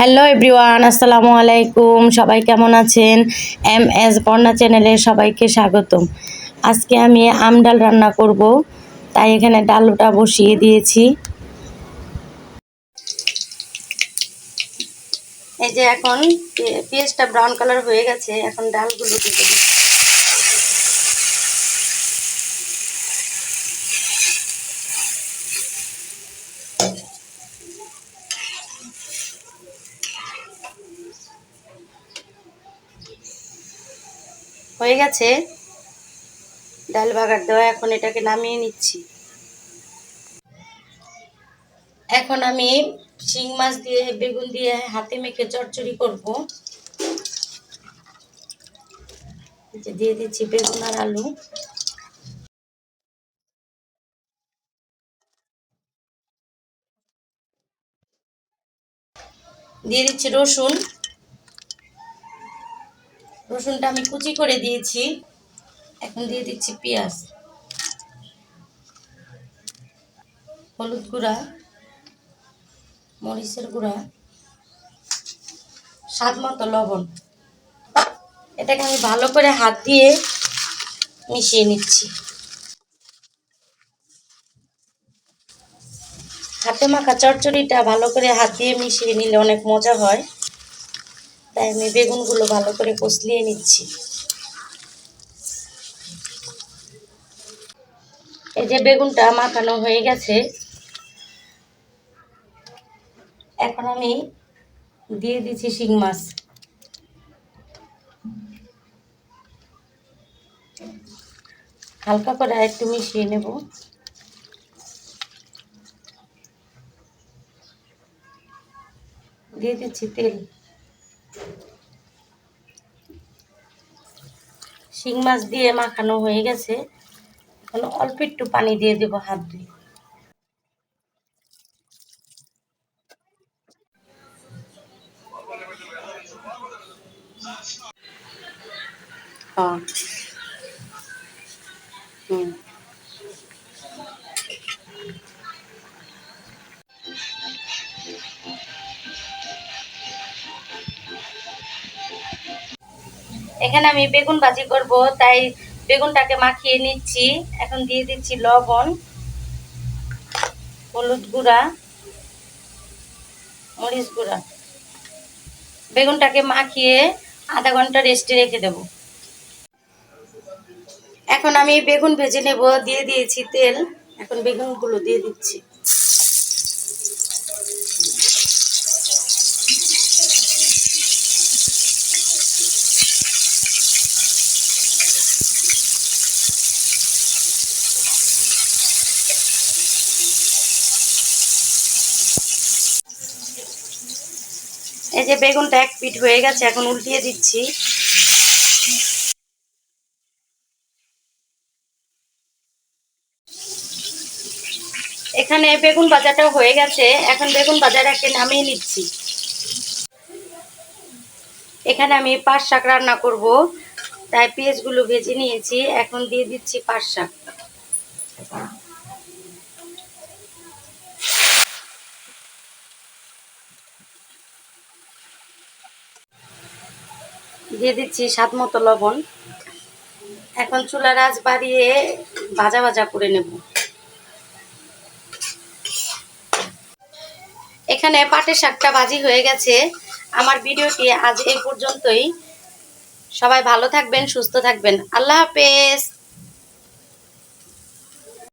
Hello everyone আসসালামু আলাইকুম। সবাই কেমন আছেন? এম এস বর্ণা চ্যানেলে সবাইকে স্বাগতম। আজকে আমি আম ডাল রান্না করব, তাই এখানে ডালটা বসিয়ে দিয়েছি। এই যে এখন পেঁয়াজটা ব্রাউন কালার হয়ে গেছে, এখন ডালগুলো দিয়ে হয়ে গেছে। ডাল বাগার দেওয়া, এখন এটাকে নামিয়ে নিচ্ছি। এখন আমি শিং মাছ দিয়ে, বেগুন দিয়ে হাতে মেখে চচ্চড়ি করব। দিয়ে দিচ্ছি বেগুন আর আলু। দিয়ে দিচ্ছি রসুন। রসুনটা আমি কুচি করে দিয়েছি। এখন দিয়ে দিচ্ছি পেঁয়াজ। হলুদ গুঁড়া, মরিচের গুঁড়া, স্বাদ মতো লবণ। এটাকে আমি ভালো করে হাত দিয়ে মিশিয়ে নিচ্ছি। হাতে মাখা চচ্চড়িটা ভালো করে হাত দিয়ে মিশিয়ে নিলে অনেক মজা হয়। তাই আমি বেগুনগুলো ভালো করে কষলিয়ে নিচ্ছি। এই যে বেগুনটা মাখানো হয়ে গেছে, এখন আমি দিয়ে দিচ্ছি শিং মাছ। হালকা করে একটু মিশিয়ে নেব। দিয়ে দিচ্ছি তেল। শিং মাছ দিয়ে মাখানো হয়ে গেছে। এখন অল্প একটু পানি দিয়ে দেবো হাত দিয়ে। হ্যাঁ হুম। এখানে আমি বেগুন ভাজি করব, তাই বেগুনটাকে মাখিয়ে নিচ্ছি। এখন দিয়ে দিচ্ছি লবণ, হলুদ গুঁড়া, মরিচ গুঁড়া। বেগুনটাকে মাখিয়ে আধা ঘণ্টা রেস্টে রেখে দেব। এখন আমি বেগুন ভেজে নেব, দিয়ে দিয়েছি তেল। এখন বেগুনগুলো দিয়ে দিচ্ছি। এই যে বেগুনটা এক পিঠ হয়ে গেছে, এখন উল্টিয়ে দিচ্ছি। এখানে বেগুন ভাজাটাও হয়ে গেছে, এখন বেগুন ভাজাটাকে নামিয়ে নিচ্ছি। এখানে আমি পাঁচ শাক রান্না করব, তাই পেঁয়াজগুলো ভেজে নিয়েছি, এখন দিয়ে দিচ্ছি পাঁচ শাক। দিয়ে দিচ্ছি স্বাদ মতো লবণ। এখন চুলার আঁচ বাড়িয়ে ভাজা ভাজা করে নেব। এখানে পাটের শাকটা ভাজি হয়ে গেছে। আমার ভিডিওটি আজ এই পর্যন্তই। সবাই ভালো থাকবেন, সুস্থ থাকবেন। আল্লাহ হাফেজ।